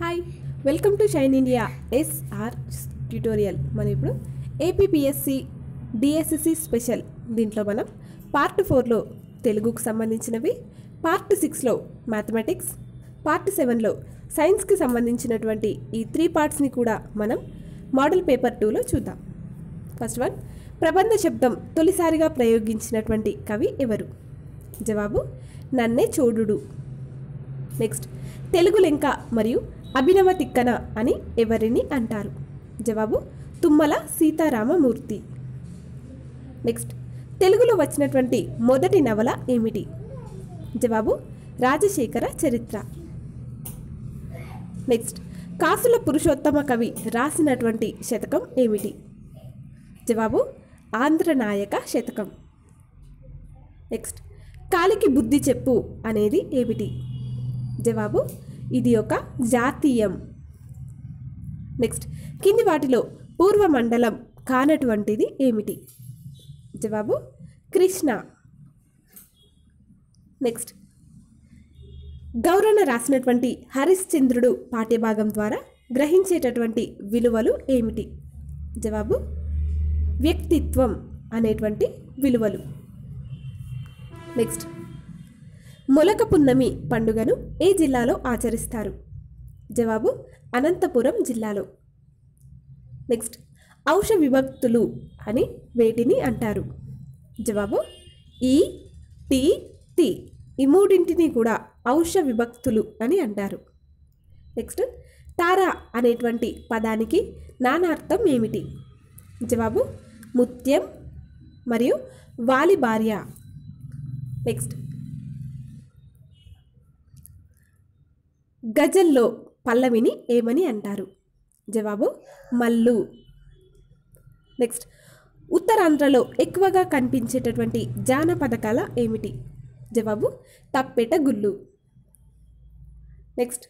Hi welcome to shine India SR tutorial మనం ఇప్పుడు APPSC DSC special దీంట్లో మనం పార్ట్ ఫోర్లో తెలుగుకు సంబంధించినవి పార్ట్ సిక్స్లో మ్యాథమెటిక్స్ పార్ట్ సెవెన్లో సైన్స్కి సంబంధించినటువంటి ఈ త్రీ పార్ట్స్ని కూడా మనం మోడల్ పేపర్ టూలో చూద్దాం. ఫస్ట్ వన్ ప్రబంధ శబ్దం తొలిసారిగా ప్రయోగించినటువంటి కవి ఎవరు? జవాబు నన్నే చూడుడు. నెక్స్ట్ తెలుగు లెంక మరియు అభినవ తిక్కన అని ఎవరిని అంటారు? జవాబు తుమ్మల సీతారామమూర్తి. నెక్స్ట్ తెలుగులో వచ్చినటువంటి మొదటి నవల ఏమిటి? జవాబు రాజశేఖర చరిత్ర. నెక్స్ట్ కాసుల పురుషోత్తమ కవి రాసినటువంటి శతకం ఏమిటి? జవాబు ఆంధ్రనాయక శతకం. నెక్స్ట్ కాలికి బుద్ధి చెప్పు అనేది ఏమిటి? జవాబు ఇది ఒక జాతీయం. నెక్స్ట్ కింది వాటిలో పూర్వ మండలం కానటువంటిది ఏమిటి? జవాబు కృష్ణ. నెక్స్ట్ గౌరణ రాసినటువంటి హరిశ్చంద్రుడు పాఠ్యభాగం ద్వారా గ్రహించేటటువంటి విలువలు ఏమిటి? జవాబు వ్యక్తిత్వం అనేటువంటి విలువలు. నెక్స్ట్ మొలక పున్నమి పండుగను ఏ జిల్లాలో ఆచరిస్తారు? జవాబు అనంతపురం జిల్లాలో. నెక్స్ట్ ఔష విభక్తులు అని వేటిని అంటారు. జవాబు ఈ టి తి ఈ మూడింటిని కూడా ఔష విభక్తులు అని అంటారు. నెక్స్ట్ తారా అనేటువంటి పదానికి నానార్థం ఏమిటి? జవాబు ముత్యం మరియు వాలి భార్య నెక్స్ట్ గజల్లో పల్లవిని ఏమని అంటారు? జవాబు మల్లు. నెక్స్ట్ ఉత్తరాంధ్రలో ఎక్కువగా కనిపించేటటువంటి జానపద కళ ఏమిటి? జవాబు తప్పెట గుళ్ళు. నెక్స్ట్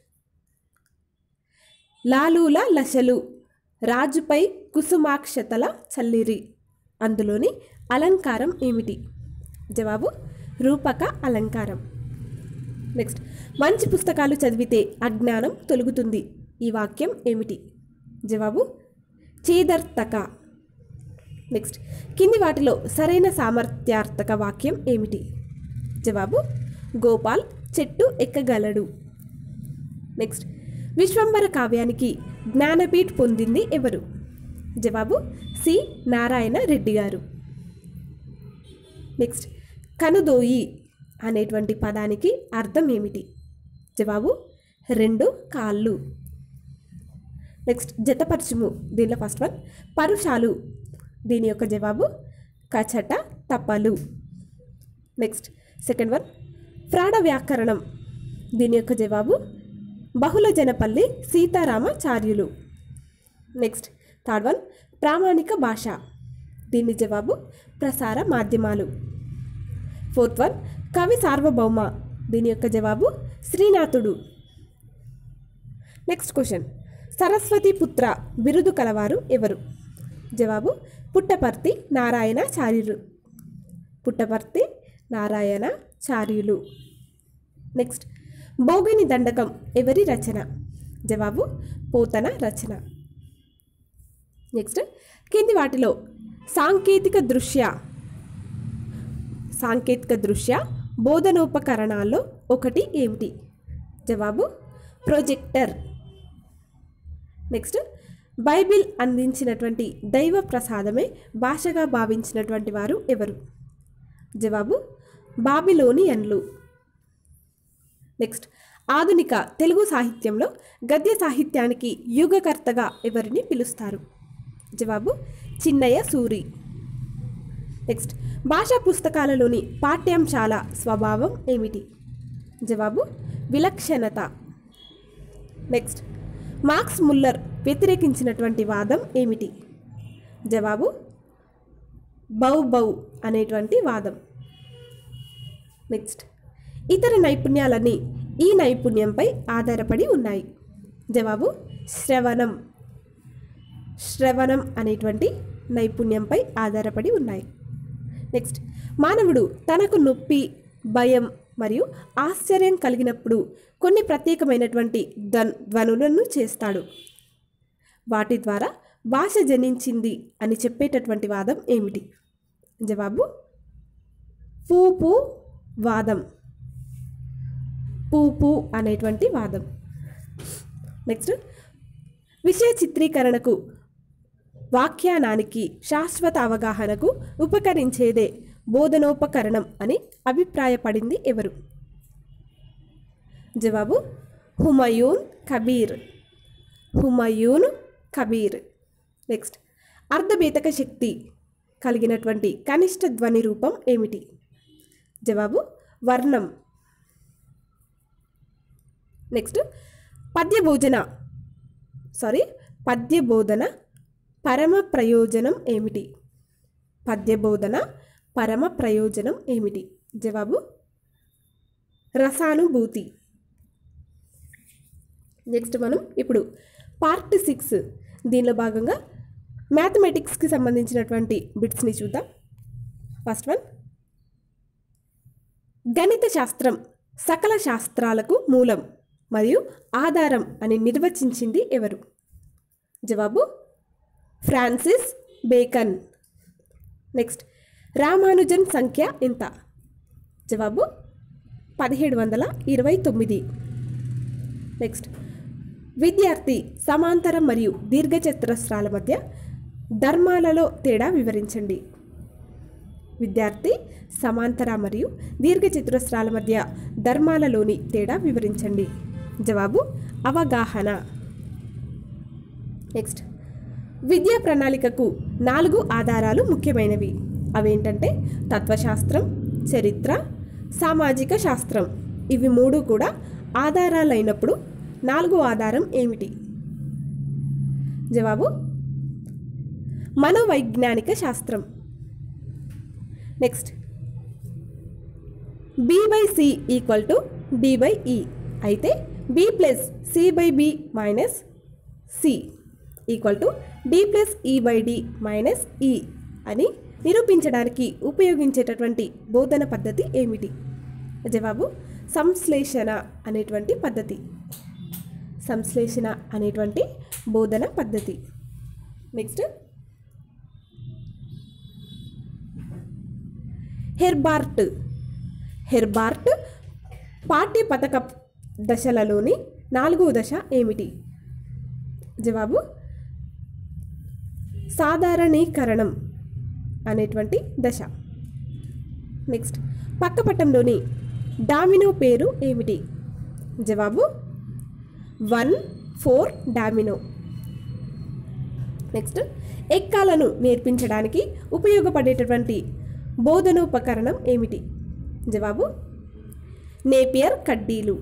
లాలూల లశలు రాజుపై కుసుమాక్షతల చల్లిరి. అందులోని అలంకారం ఏమిటి? జవాబు రూపక అలంకారం. నెక్స్ట్ మంచి పుస్తకాలు చదివితే అజ్ఞానం తొలుగుతుంది. ఈ వాక్యం ఏమిటి? జవాబు చేదర్తక. నెక్స్ట్ కింది వాటిలో సరైన సామర్థ్యార్థక వాక్యం ఏమిటి? జవాబు గోపాల్ చెట్టు ఎక్కగలడు. నెక్స్ట్ విశ్వంబర కావ్యానికి జ్ఞానపీఠ్ పొందింది ఎవరు? జవాబు సి. నారాయణ రెడ్డి గారు. నెక్స్ట్ కనుదోయి అనేటువంటి పదానికి అర్థం ఏమిటి? జవాబు రెండు కాళ్ళు. నెక్స్ట్ జతపరచుము దీనిలో ఫస్ట్ వన్ పరుషాలు. దీని యొక్క జవాబు కచట తపలు నెక్స్ట్ సెకండ్ వన్ ప్రాణ వ్యాకరణం. దీని యొక్క జవాబు Bahujanapalli Sitaramacharyulu. Next third one ప్రామాణిక భాష. దీని జవాబు ప్రసార మాధ్యమాలు. ఫోర్త్ వన్ కవి సార్వభౌమ. దీని యొక్క జవాబు శ్రీనాథుడు. నెక్స్ట్ క్వశ్చన్ సరస్వతి పుత్ర బిరుదు కలవారు ఎవరు? జవాబు పుట్టపర్తి నారాయణాచార్యులు పుట్టపర్తి నారాయణాచార్యులు నెక్స్ట్ భోగిని దండకం ఎవరి రచన? జవాబు పోతన రచన. నెక్స్ట్ కింది వాటిలో సాంకేతిక దృశ్య. సాంకేతిక దృశ్య బోధనోపకరణాల్లో ఒకటి ఏమిటి? జవాబు ప్రొజెక్టర్. నెక్స్ట్ బైబిల్ అందించినటువంటి దైవ ప్రసాదమే భాషగా భావించినటువంటి వారు ఎవరు? జవాబు బాబిలోనియన్లు. నెక్స్ట్ ఆధునిక తెలుగు సాహిత్యంలో గద్య సాహిత్యానికి యుగకర్తగా ఎవరిని పిలుస్తారు? జవాబు చిన్నయ్య సూరి. నెక్స్ట్ భాషా పుస్తకాలలోని పాఠ్యాంశాల స్వభావం ఏమిటి? జవాబు విలక్షణత. నెక్స్ట్ మార్క్స్ ముల్లర్ వ్యతిరేకించినటువంటి వాదం ఏమిటి? జవాబు బౌ బౌ అనేటువంటి వాదం. నెక్స్ట్ ఇతర నైపుణ్యాలన్నీ ఈ నైపుణ్యంపై ఆధారపడి ఉన్నాయి. జవాబు శ్రవణం. శ్రవణం అనేటువంటి నైపుణ్యంపై ఆధారపడి ఉన్నాయి. నెక్స్ట్ మానవుడు తనకు నొప్పి భయం మరియు ఆశ్చర్యం కలిగినప్పుడు కొన్ని ప్రత్యేకమైనటువంటి ధ్వన్ ధ్వనులను చేస్తాడు. వాటి ద్వారా భాష జనించింది అని చెప్పేటటువంటి వాదం ఏమిటి? జవాబు పూపు వాదం. పూపు అనేటువంటి వాదం. నెక్స్ట్ విషయ చిత్రీకరణకు వాఖ్యానానికి శాశ్వత అవగాహనకు ఉపకరించేదే బోధనోపకరణం అని అభిప్రాయపడింది ఎవరు? జవాబు హుమయూన్ కబీర్. హుమయూన్ కబీర్. నెక్స్ట్ అర్ధబేతక శక్తి కలిగినటువంటి కనిష్ట ధ్వని రూపం ఏమిటి? జవాబు వర్ణం. నెక్స్ట్ పద్య భోజన సారీ పద్య బోధన పరమ ప్రయోజనం ఏమిటి? పద్యబోధన పరమ ప్రయోజనం ఏమిటి? జవాబు రసానుభూతి. నెక్స్ట్ మనం ఇప్పుడు పార్ట్ సిక్స్ దీనిలో భాగంగా మ్యాథమెటిక్స్కి సంబంధించినటువంటి బిట్స్ని చూద్దాం. ఫస్ట్ వన్ గణిత శాస్త్రం సకల శాస్త్రాలకు మూలం మరియు ఆధారం అని నిర్వచించింది ఎవరు? జవాబు ఫ్రాన్సిస్ బేకన్. నెక్స్ట్ రామానుజన్ సంఖ్య ఎంత? జవాబు పదిహేడు వందల ఇరవై తొమ్మిది. నెక్స్ట్ విద్యార్థి సమాంతర మరియు దీర్ఘచతురస్రాల మధ్య ధర్మాలలో తేడా వివరించండి. విద్యార్థి సమాంతర మరియు దీర్ఘచతురస్రాల మధ్య ధర్మాలలోని తేడా వివరించండి. జవాబు అవగాహన. నెక్స్ట్ విద్యా ప్రణాళికకు నాలుగు ఆధారాలు ముఖ్యమైనవి. అవేంటంటే తత్వశాస్త్రం చరిత్ర సామాజిక శాస్త్రం. ఇవి మూడు కూడా ఆధారాలైనప్పుడు నాలుగు ఆధారం ఏమిటి? జవాబు? మనోవైజ్ఞానిక శాస్త్రం. Next. B by C equal to D by E. అయితే B plus C by B minus C. Equal to D plus E by D minus E అని నిరూపించడానికి ఉపయోగించేటటువంటి బోధన పద్ధతి ఏమిటి? జవాబు సంశ్లేషణ అనేటువంటి పద్ధతి. సంశ్లేషణ అనేటువంటి బోధన పద్ధతి. Next Herbert. హెర్బార్ట్ పాఠ్య పథక దశలలోని నాలుగో దశ ఏమిటి? జవాబు సాధారణీకరణం అనేటువంటి దశ. నెక్స్ట్ పక్కపట్టంలోని డామినో పేరు ఏమిటి? జవాబు వన్ ఫోర్ డామినో. నెక్స్ట్ ఎక్కాలను నేర్పించడానికి ఉపయోగపడేటటువంటి బోధనోపకరణం ఏమిటి? జవాబు నేపియర్ కడ్డీలు.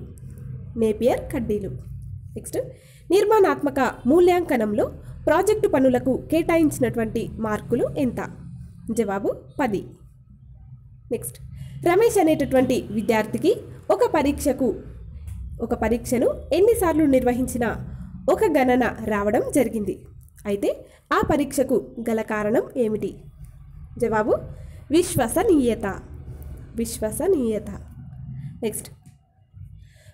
నేపియర్ కడ్డీలు. నెక్స్ట్ నిర్మాణాత్మక మూల్యాంకనంలో ప్రాజెక్టు పనులకు కేటాయించినటువంటి మార్కులు ఎంత? జవాబు పది. నెక్స్ట్. రమేష్ అనేటటువంటి విద్యార్థికి ఒక పరీక్షకు ఒక పరీక్షను ఎన్నిసార్లు నిర్వహించిన ఒక గణన రావడం జరిగింది. అయితే ఆ పరీక్షకు గల కారణం ఏమిటి? జవాబు విశ్వసనీయత. విశ్వసనీయత. నెక్స్ట్.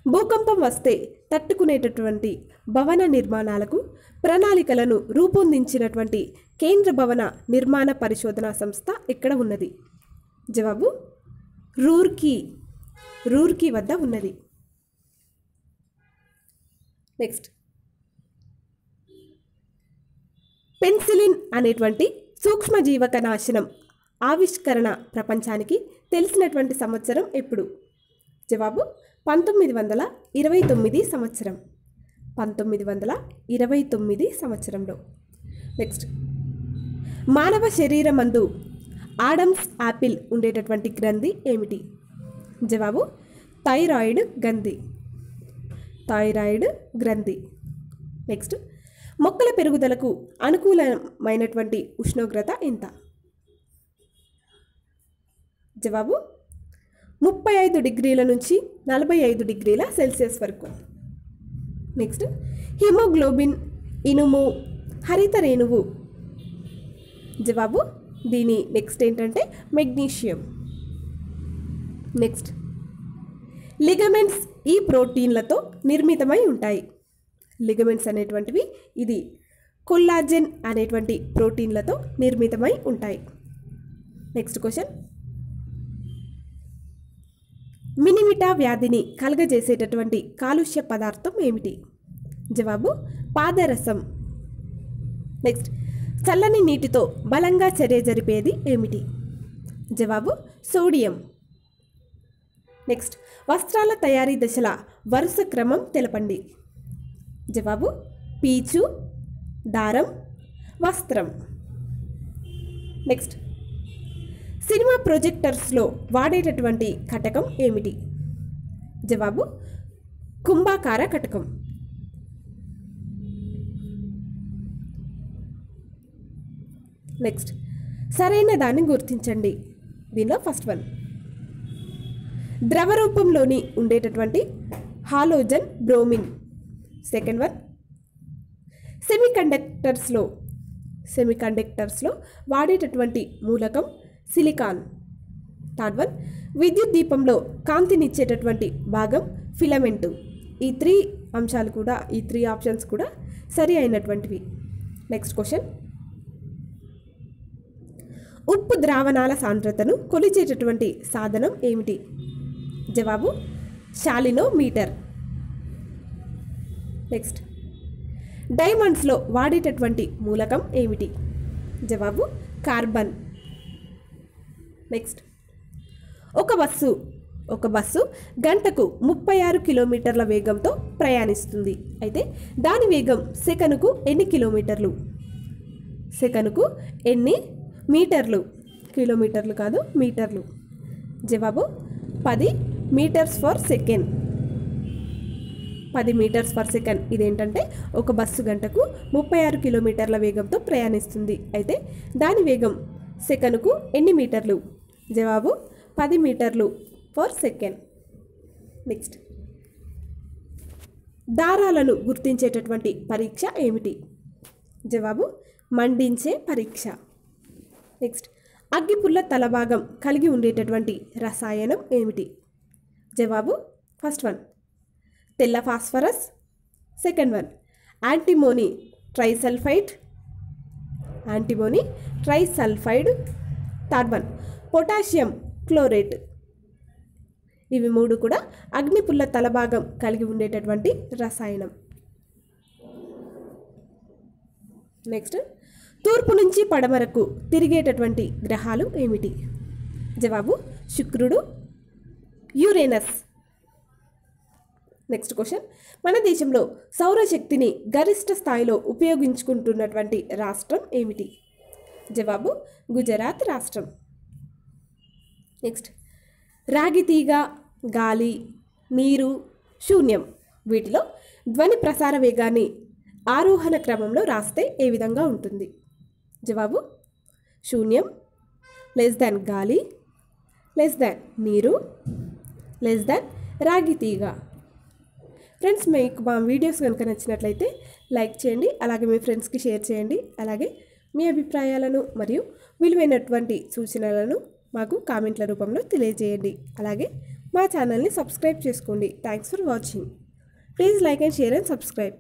భూకంపం వస్తే తట్టుకునేటటువంటి భవన నిర్మాణాలకు ప్రణాళికలను రూపొందించినటువంటి కేంద్ర భవన నిర్మాణ పరిశోధన సంస్థ ఎక్కడ ఉన్నది. జవాబు రూర్కీ రూర్కీ వద్ద ఉన్నది. నెక్స్ట్. పెన్సిలిన్ అనేటువంటి సూక్ష్మజీవక నాశనం ఆవిష్కరణ ప్రపంచానికి తెలిసినటువంటి సంవత్సరం ఎప్పుడు? జవాబు పంతొమ్మిది వందల ఇరవై తొమ్మిది సంవత్సరం. పంతొమ్మిది వందల ఇరవై తొమ్మిది సంవత్సరంలో. నెక్స్ట్. మానవ శరీరమందు ఆడమ్స్ యాపిల్ ఉండేటటువంటి గ్రంథి ఏమిటి? జవాబు థైరాయిడ్ గ్రంథి. థైరాయిడ్ గ్రంథి. నెక్స్ట్. మొక్కల పెరుగుదలకు అనుకూలమైనటువంటి ఉష్ణోగ్రత ఎంత? జవాబు ముప్పై ఐదు డిగ్రీల నుంచి నలభై ఐదు డిగ్రీల సెల్సియస్ వరకు. నెక్స్ట్ హిమోగ్లోబిన్ ఇనుము హరిత రేణువు. జవాబు దీని నెక్స్ట్ ఏంటంటే మెగ్నీషియం. నెక్స్ట్ లిగమెంట్స్ ఈ ప్రోటీన్లతో నిర్మితమై ఉంటాయి. లిగమెంట్స్ అనేటువంటివి ఇది కొల్లాజెన్ అనేటువంటి ప్రోటీన్లతో నిర్మితమై ఉంటాయి. నెక్స్ట్ క్వశ్చన్ మినిమిటా వ్యాధిని కలుగజేసేటటువంటి కాలుష్య పదార్థం ఏమిటి? జవాబు పాదరసం. నెక్స్ట్ చల్లని నీటితో బలంగా చర్య జరిపేది ఏమిటి? జవాబు సోడియం. నెక్స్ట్ వస్త్రాల తయారీ దశల వరుస క్రమం తెలపండి. జవాబు పీచు దారం వస్త్రం. నెక్స్ట్ సినిమా ప్రొజెక్టర్స్లో వాడేటటువంటి కటకం ఏమిటి? జవాబు కుంభాకార కటకం. నెక్స్ట్ సరైన దాన్ని గుర్తించండి. దీనిలో ఫస్ట్ వన్. ద్రవ రూపంలోని ఉండేటటువంటి హాలోజన్ బ్రోమిన్. Second one. సెమీకండక్టర్స్లో సెమీకండక్టర్స్లో వాడేటటువంటి మూలకం సిలికాన్. థర్డ్ వన్ విద్యుత్ దీపంలో కాంతినిచ్చేటటువంటి భాగం ఫిలమెంటు. ఈ త్రీ అంశాలు కూడా ఈ త్రీ ఆప్షన్స్ కూడా సరి అయినటువంటివి. Next question. ఉప్పు ద్రావణాల సాంద్రతను కొలిచేటటువంటి సాధనం ఏమిటి? జవాబు శాలినోమీటర్. నెక్స్ట్ డైమండ్స్లో వాడేటటువంటి మూలకం ఏమిటి? జవాబు కార్బన్. నెక్స్ట్ ఒక బస్సు ఒక బస్సు గంటకు ముప్పై ఆరు కిలోమీటర్ల వేగంతో ప్రయాణిస్తుంది. అయితే దాని వేగం సెకనుకు ఎన్ని కిలోమీటర్లు? సెకనుకు ఎన్ని మీటర్లు? కిలోమీటర్లు కాదు మీటర్లు. జవాబు పది మీటర్స్ ఫర్ సెకండ్. పది మీటర్స్ పర్ సెకండ్. ఇదేంటంటే ఒక బస్సు గంటకు ముప్పై ఆరు కిలోమీటర్ల వేగంతో ప్రయాణిస్తుంది. అయితే దాని వేగం సెకనుకు ఎన్ని మీటర్లు? జవాబు పది మీటర్లు పర్ సెకండ్ నెక్స్ట్ దారాలను గుర్తించేటటువంటి పరీక్ష ఏమిటి? జవాబు మండించే పరీక్ష. నెక్స్ట్ అగ్గిపుల్ల తలభాగం కలిగి ఉండేటటువంటి రసాయనం ఏమిటి? జవాబు ఫస్ట్ వన్ తెల్ల phosphorus. Second one antimony trisulphite antimony trisulphide third one potassium chlorate ఇవి మూడు కూడా అగ్నిపుల్ల తలభాగం కలిగి ఉండేటటువంటి రసాయనం. నెక్స్ట్ తూర్పు నుంచి పడమరకు తిరిగేటటువంటి గ్రహాలు ఏమిటి? జవాబు శుక్రుడు యురేనస్. నెక్స్ట్ క్వశ్చన్ మన దేశంలో సౌరశక్తిని గరిష్ట స్థాయిలో ఉపయోగించుకుంటున్నటువంటి రాష్ట్రం ఏమిటి? జవాబు గుజరాత్ రాష్ట్రం. నెక్స్ట్ రాగి తీగ గాలి నీరు శూన్యం. వీటిలో ధ్వని ప్రసార వేగాన్ని ఆరోహణ క్రమంలో రాస్తే ఏ విధంగా ఉంటుంది? జవాబు శూన్యం లెస్ దాన్ గాలి లెస్ దాన్ నీరు లెస్ దాన్ రాగి తీగ. ఫ్రెండ్స్ మీకు మా వీడియోస్ కనుక నచ్చినట్లయితే లైక్ చేయండి అలాగే మీ ఫ్రెండ్స్కి షేర్ చేయండి అలాగే మీ అభిప్రాయాలను మరియు విలువైనటువంటి సూచనలను మాకు కామెంట్ల రూపంలో తెలియజేయండి. అలాగే మా ఛానల్ని సబ్స్క్రైబ్ చేసుకోండి. Thanks for watching please like and share and subscribe